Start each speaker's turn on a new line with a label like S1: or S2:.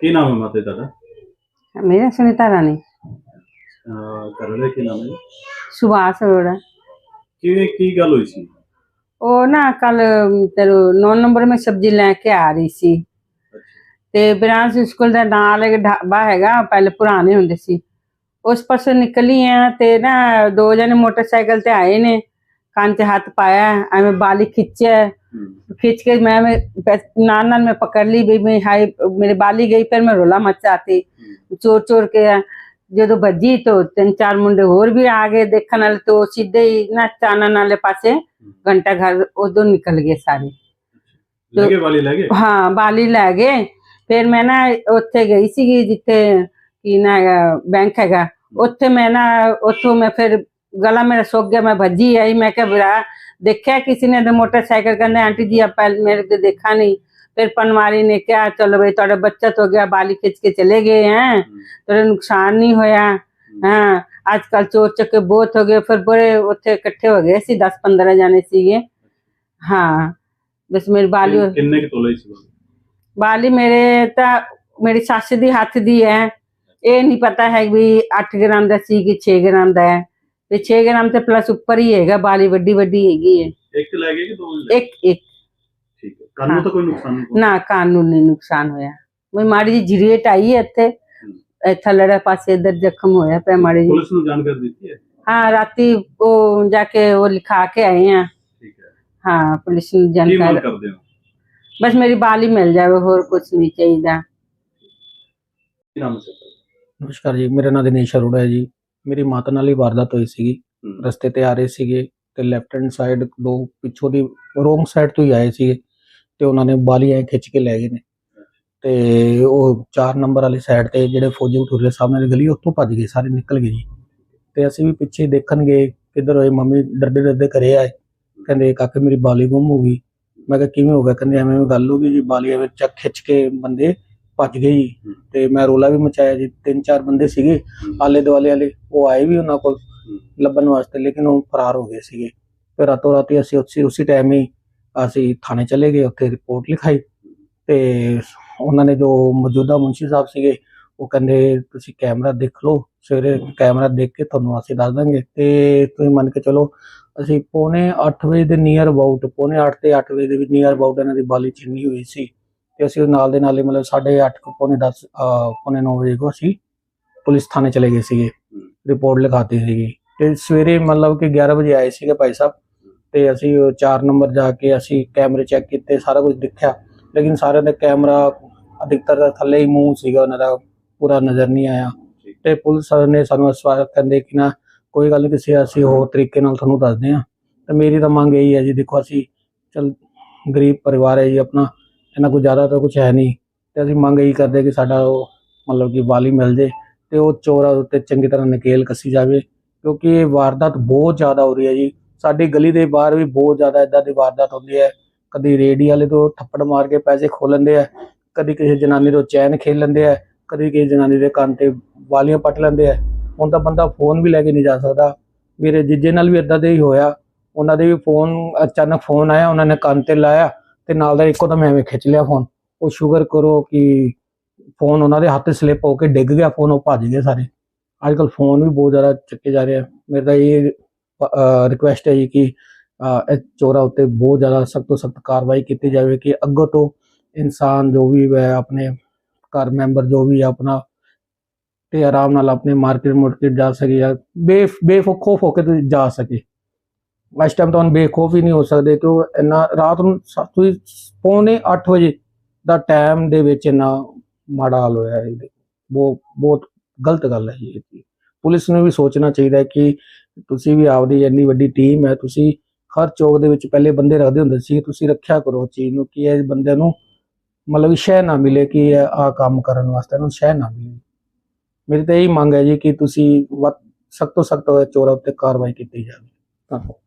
S1: ਕੀ ਨਾਮ ਹੈ ਮਾਤੇ ਤੁਹਾਡਾ?
S2: ਮੇਰਾ ਸੁਨੀਤਾ ਰਾਣੀ।
S1: ਅਹ ਘਰ ਦਾ ਕੀ ਨਾਮ ਹੈ?
S2: ਸੁਭਾਸ਼ ਅਰੋੜਾ।
S1: ਕਿਵੇਂ ਕੀ ਗੱਲ ਹੋਈ ਸੀ?
S2: ਉਹ ਨਾ ਕੱਲ ਤੇਰੇ 9 ਨੰਬਰ ਮੈਂ ਸਬਜ਼ੀ ਲੈ ਕੇ ਆ ਰਹੀ ਸੀ। ਤੇ ਬ੍ਰਾਂਚ ਸਕੂਲ ਦਾ ਨਾਲ ਇੱਕ ਢਾਬਾ ਹੈਗਾ ਪਹਿਲੇ ਪੁਰਾਣੇ ਹੁੰਦੇ ਸੀ। ਉਸ ਪਾਸੇ ਨਿਕਲੀ ਆ ਤੇ ਨਾ ਦੋ ਜਣੇ ਮੋਟਰਸਾਈਕਲ ਤੇ ਆਏ ਨੇ। ਕੰਨ ਤੇ ਹੱਥ ਪਾਇਆ ਐਵੇਂ ਬਾਲੀ ਖਿੱਚਿਆ। खींच के मैं मैं पै- नान नान में पकड़ ली भी मैं हाय मेरे बाली गई फिर मैं रोला मचाती चोर चोर के ਜਦੋਂ ਵੱਜੀ ਤੋਂ ਤਿੰਨ ਚਾਰ ਮੁੰਡੇ ਹੋਰ ਵੀ ਆ ਗਏ ਦੇਖਣ ਵਾਲੇ ਤੋਂ ਸਿੱਧੇ ਹੀ ਨਾ ਚਾਨਣ ਵਾਲੇ ਪਾਸੇ ਘੰਟਾ ਘਰ ਉਦੋਂ ਨਿਕਲ ਗਏ ਸਾਰੇ
S1: ਲੱਗੇ ਵਾਲੀ ਲੱਗੇ
S2: ਹਾਂ ਬਾਲੀ ਲੈ ਗਏ ਫਿਰ ਮੈਂ ਨਾ ਉੱਥੇ ਗਈ ਸੀਗੀ ਜਿੱਥੇ ਕੀ ਨਾ ਹੈਗਾ ਬੈਂਕ ਹੈਗਾ ਉੱਥੇ ਮੈਂ ਨਾ ਉੱਥੋਂ ਮੈਂ ਫਿਰ गला मेरा सोख गया मैं भजी आई मैं क्या बुरा? देखा किसी ने तो मोटरसाइकिल करने आंटी जी आप मेरे को देखा नहीं। फिर पनवारी ने क्या चलो भाई थोड़ा बच्चत तो हो गया बाली खींच के चले गए हैं थोड़ा नुकसान नहीं होया। हाँ आजकल चोर चके बहुत हो गए फिर बड़े उठे इकट्ठे हो गए सी दस पंद्रह जाने सीगे हाँ बस
S1: मेरी बाली किन्ने की तोले
S2: बाली मेरे तो मेरी सास दी हाथ दी है। ये नहीं पता है भी अठ ग्राम का सी कि छे ग्राम का है। ਤੇ 6 ਗ੍ਰਾਮ ਤੇ ਪਲੱਸ ਉੱਪਰ ਹੀ ਹੈਗਾ ਬਾਲੀ ਵੱਡੀ ਵੱਡੀ ਹੈਗੀ ਹੈ।
S1: ਇੱਕ ਲੈ ਗਏ ਕਿ ਦੋ ਲੈ?
S2: ਇੱਕ ਇੱਕ।
S1: ਠੀਕ ਹੈ। ਕਾਨੂੰ ਤਾਂ ਕੋਈ ਨੁਕਸਾਨ ਨਹੀਂ ਪਹੁੰਚਿਆ?
S2: ਨਾ ਕਾਨੂੰਨੀ ਨੁਕਸਾਨ ਹੋਇਆ। ਮੈਂ ਮਾੜੀ ਜੀ ਜਰੀਟ ਆਈ ਹੈ ਇੱਥੇ। ਇੱਥੇ ਲੜਾ ਪਾਸੇ ਇਧਰ ਜ਼ਖਮ ਹੋਇਆ ਪਿਆ ਮਾੜੀ ਜੀ
S1: ਪੁਲਿਸ ਨੂੰ ਜਾਣਕਾਰੀ ਦਿੱਤੀ ਹੈ?
S2: ਹਾਂ ਰਾਤੀ ਉਹ ਜਾ ਕੇ ਉਹ ਲਿਖਾ ਕੇ ਆਏ ਆ।
S1: ਠੀਕ ਹੈ।
S2: ਹਾਂ ਪੁਲਿਸ ਨੂੰ ਜਾਣਕਾਰੀ।
S1: ਕਰਦੇ ਹੋ?
S2: ਬਸ ਮੇਰੀ ਬਾਲੀ ਮਿਲ ਜਾਵੇ ਹੋਰ ਕੁਝ ਨਹੀਂ ਚਾਹੀਦਾ।
S3: ਨਮਸਕਾਰ ਜੀ ਮੇਰਾ ਨਾਮ ਦਿਨੇਸ਼ ਅਰੋੜਾ ਹੈ ਜੀ। ਮੇਰੀ ਮਾਤਾ ਨਾਲ ਹੀ ਵਾਰਦਾਤ ਹੋਈ ਸੀਗੀ। ਰਸਤੇ ਤੇ ਆ ਰਹੇ ਸੀਗੇ ਤੇ ਲੈਫਟ ਹੈਂਡ ਸਾਈਡ ਦੋ ਪਿੱਛੋਂ ਦੀ ਰੋਂਗ ਸਾਈਡ ਤੋਂ ਹੀ ਆਏ ਸੀਗੇ ਤੇ ਉਹਨਾਂ ਨੇ ਬਾਲੀਆਂ ਖਿੱਚ ਕੇ ਲੈ ਗਏ ਨੇ। ਤੇ ਉਹ 4 ਨੰਬਰ ਵਾਲੀ ਸਾਈਡ ਤੇ ਜਿਹੜੇ ਫੌਜੀ ਭਟੂਰੇ ਸਾਹਮਣੇ ਦੀ ਗਲੀ ਉੱਥੋਂ ਭੱਜ ਗਏ ਸਾਰੇ ਨਿਕਲ ਗਏ ਜੀ। ਤੇ ਅਸੀਂ ਵੀ ਪਿੱਛੇ ਦੇਖਣ ਗਏ ਕਿੱਧਰ ਹੋਏ ਮੰਮੀ ਡਰਦੇ ਡਰਦੇ ਘਰੇ ਆਏ। ਕਹਿੰਦੇ ਕਾਕੇ ਮੇਰੀ ਬਾਲੀ ਗੁੰਮ ਹੋ ਗਈ। ਮੈਂ ਕਿਹਾ ਕਿਵੇਂ ਹੋ ਗਿਆ? ਕਹਿੰਦੇ ਐਵੇਂ ਐਵੇਂ ਗੱਲ ਹੋ ਗਈ ਜੀ ਬਾਲੀ ਐਵੇਂ ਚੱਕ ਖਿੱਚ ਕੇ ਬੰਦੇ ਭੱਜ ਜੀ। ਤੇ ਮੈਂ ਰੋਲਾ ਵੀ ਮਚਾਇਆ ਜੀ। ਤਿੰਨ ਚਾਰ ਬੰਦੇ ਸੀਗੇ। ਆਲੇ ਦੁਆਲੇ ਵਾਲੇ ਉਹ ਆਏ ਵੀ ਉਹਨਾਂ ਕੋਲ ਲੱਭਣ ਵਾਸਤੇ ਲੇਕਿਨ ਉਹ ਫਰਾਰ ਹੋ ਗਏ ਸੀਗੇ। ਫਿਰ ਰਾਤੋਂ ਰਾਤੀ ਅਸੀਂ ਉਸੇ ਉਸੇ ਟਾਈਮ ਹੀ ਅਸੀਂ ਥਾਣੇ ਚਲੇ ਗਏ ਉੱਥੇ ਰਿਪੋਰਟ ਲਿਖਾਈ। ਤੇ ਉਹਨਾਂ ਨੇ ਜੋ ਮੌਜੂਦਾ ਮੁੰਸ਼ੀ ਸਾਹਿਬ ਸੀਗੇ ਉਹ ਕਹਿੰਦੇ ਤੁਸੀਂ ਕੈਮਰਾ ਦੇਖ ਲਓ ਸਵੇਰੇ ਕੈਮਰਾ ਦੇਖ ਕੇ ਤੁਹਾਨੂੰ ਅਸੀਂ ਦੱਸ ਦਾਂਗੇ। ਤੇ ਤੁਸੀਂ ਮੰਨ ਕੇ ਚਲੋ ਅਸੀਂ ਪੌਣੇ 8 ਵਜੇ ਦੇ ਨੀਅਰ ਅਬਾਊਟ ਪੌਣੇ 8 ਤੇ 8 ਵਜੇ ਦੇ ਵਿੱਚ ਨੀਅਰ ਅਬਾਊਟ ਇਹਨਾਂ ਦੀ ਬਾਲੀ ਚਿੰਨੀ ਹੋਈ ਸੀ। ਤੇ ਅਸੀਂ ਨਾਲ ਦੇ ਨਾਲ ਹੀ ਮਤਲਬ 8:30 ਪੌਣੇ 10 ਅਹ ਪੌਣੇ 9 ਵਜੇ ਕੋ ਅਸੀਂ ਪੁਲਿਸ ਥਾਣੇ ਚਲੇ ਗਏ ਸੀਗੇ। ਰਿਪੋਰਟ ਲਿਖਾਤੀ ਸੀਗੀ। ਤੇ ਸਵੇਰੇ ਮਤਲਬ ਕਿ 11 ਵਜੇ ਆਏ ਸੀਗੇ ਭਾਈ ਸਾਹਿਬ ਤੇ ਅਸੀਂ 4 ਨੰਬਰ ਜਾ ਕੇ ਅਸੀਂ ਕੈਮਰੇ ਚੈੱਕ ਕੀਤੇ ਸਾਰਾ ਕੁਝ ਦੇਖਿਆ। ਲੇਕਿਨ ਸਾਰਿਆਂ ਦਾ ਕੈਮਰਾ ਅਧਿਕਤਰ ਦਾ ਥੱਲੇ ਹੀ ਮੂੰਹ ਸੀਗਾ ਉਹਨਾਂ ਦਾ ਪੂਰਾ ਨਜ਼ਰ ਨਹੀਂ ਆਇਆ। ਤੇ ਪੁਲਿਸ ਨੇ ਸਾਨੂੰ ਅਸਵਾਰ ਕਹਿੰਦੇ ਕਿ ਨਾ ਕੋਈ ਗੱਲ ਨਹੀਂ ਕਿਸੇ ਅਸੀਂ ਹੋਰ ਤਰੀਕੇ ਨਾਲ ਤੁਹਾਨੂੰ ਦੱਸਦੇ ਹਾਂ। ਤੇ ਮੇਰੀ ਤਾਂ ਮੰਗ ਇਹੀ ਹੈ ਜੀ ਦੇਖੋ ਅਸੀਂ ਚਲ ਗਰੀਬ ਪਰਿਵਾਰ ਹੈ ਜੀ ਆਪਣਾ ਇਹਨਾਂ ਕੋਲ ਜ਼ਿਆਦਾ ਤਾਂ ਕੁਝ ਹੈ ਨਹੀਂ ਤੇ ਅਸੀਂ ਮੰਗ ਇਹੀ ਕਰਦੇ ਕਿ ਸਾਡਾ ਉਹ ਮਤਲਬ ਕਿ ਵਾਲੀ ਮਿਲ ਜੇ ਤੇ ਉਹ ਚੋਰਾਂ ਉੱਤੇ ਚੰਗੀ ਤਰ੍ਹਾਂ ਨਕੇਲ ਕੱਸੀ ਜਾਵੇ ਕਿਉਂਕਿ ਇਹ ਵਾਰਦਾਤ ਬਹੁਤ ਜ਼ਿਆਦਾ ਹੋ ਰਹੀ ਹੈ ਜੀ। ਸਾਡੀ ਗਲੀ ਦੇ ਬਾਹਰ ਵੀ ਬਹੁਤ ਜ਼ਿਆਦਾ ਇਦਾਂ ਦੀ ਵਾਰਦਾਤ ਹੁੰਦੀ ਹੈ। ਕਦੀ ਰੇੜੀ ਵਾਲੇ ਤੋਂ ਥੱਪੜ ਮਾਰ ਕੇ ਪੈਸੇ ਖੋ ਲੈਂਦੇ ਆ, ਕਦੀ ਕਿਸੇ ਜਨਾਨੀ ਤੋਂ ਚੈਨ ਖੇਲ ਲੈਂਦੇ ਆ, ਕਦੀ ਕਿਸੇ ਜਨਾਨੀ ਦੇ ਕੰਨ ਤੇ ਵਾਲੀਆਂ ਪੱਟ ਲੈਂਦੇ ਆ। ਹੁਣ ਤਾਂ ਬੰਦਾ ਫੋਨ ਵੀ ਲੈ ਕੇ ਨਹੀਂ ਜਾ ਸਕਦਾ। ਮੇਰੇ ਜੀਜੇ ਨਾਲ ਵੀ ਇਦਾਂ ਦੇ ਹੀ ਹੋਇਆ। ਉਹਨਾਂ ਦੇ ਵੀ ਫੋਨ, ਅਚਾਨਕ ਫੋਨ ਆਇਆ, ਉਹਨਾਂ ਨੇ ਕੰਨ ਤੇ ਲਾਇਆ। ਤੇ ਨਾਲ ਦਾ ਇੱਕੋ ਦਮ ਐਵੇਂ ਖਿੱਚ ਲਿਆ ਫੋਨ ਉਹ ਸ਼ੁਗਰ ਕਰੋ ਕਿ ਫੋਨ ਉਹਨਾਂ ਦੇ ਹੱਥ ਸਲਿੱਪ ਹੋ ਕੇ ਡਿੱਗ ਗਿਆ ਫੋਨ ਉਹ ਭੱਜ ਗਏ ਸਾਰੇ। ਅੱਜ ਕੱਲ ਫੋਨ ਵੀ ਬਹੁਤ ਜ਼ਿਆਦਾ ਚੱਕੇ ਜਾ ਰਿਹਾ। ਆ ਤਾਂ ਇਹ ਰਿਕੁਐਸਟ ਹੈ ਜੀ ਕਿ ਅਹ, ਇਹ ਚੋਰਾਂ ਉੱਤੇ ਬਹੁਤ ਜ਼ਿਆਦਾ ਸਖਤ ਤੋਂ ਸਖਤ ਕਾਰਵਾਈ ਕੀਤੀ ਜਾਵੇ ਕਿ ਅੱਗੋਂ ਤੋਂ ਇਨਸਾਨ ਜੋ ਵੀ ਹੈ ਆਪਣੇ ਘਰ ਮੈਂਬਰ ਜੋ ਵੀ ਹੈ ਆਪਣਾ ਤੇ ਆਰਾਮ ਨਾਲ ਆਪਣੇ ਮਾਰਕੀਟ ਮਾਰਕੀਟ ਜਾ ਸਕੇ ਜਾਂ ਬੇ ਬੇਖੌਫ ਹੋ ਕੇ ਜਾ ਸਕੇ। ਇਸ ਟਾਈਮ ਤਾਂ ਬੇਖੌਫ ਹੀ ਨਹੀਂ ਹੋ ਸਕਦੇ ਕਿ ਉਹ ਇੰਨਾ, ਰਾਤ ਨੂੰ ਤੁਸੀਂ ਪੌਣੇ 8 ਵਜੇ ਦਾ ਟਾਈਮ ਦੇ ਵਿੱਚ ਇੰਨਾ ਮਾੜਾ ਹਾਲ ਹੋਇਆ ਹੈ ਬਹੁਤ ਬਹੁਤ ਗਲਤ ਗੱਲ ਹੈ ਜੀ ਇਹ ਪੁਲਿਸ ਨੂੰ ਵੀ ਸੋਚਣਾ ਚਾਹੀਦਾ ਹੈ ਕਿ ਤੁਸੀਂ ਵੀ ਆਪਦੀ ਇੰਨੀ ਵੱਡੀ ਟੀਮ ਹੈ, ਤੁਸੀਂ ਹਰ ਚੌਕ ਦੇ ਵਿੱਚ ਪਹਿਲੇ ਬੰਦੇ ਰੱਖਦੇ ਹੁੰਦੇ ਸੀ, ਤੁਸੀਂ ਰੱਖਿਆ ਕਰੋ ਉਸ ਚੀਜ਼ ਨੂੰ ਕਿ ਇਹ ਬੰਦੇ ਨੂੰ ਮਤਲਬ ਸ਼ਹਿ ਨਾ ਮਿਲੇ ਕਿ ਇਹ ਆਹ ਕੰਮ ਕਰਨ ਵਾਸਤੇ, ਇਹਨੂੰ ਸ਼ਹਿ ਨਾ ਮਿਲੇ। ਮੇਰੀ ਤਾਂ ਇਹੀ ਮੰਗ ਹੈ ਜੀ ਕਿ ਤੁਸੀਂ ਸਖਤ ਤੋਂ ਸਖਤ ਚੋਰਾਂ ਉੱਤੇ ਕਾਰਵਾਈ ਕੀਤੀ ਜਾਵੇ। ਧੰਨਵਾਦ।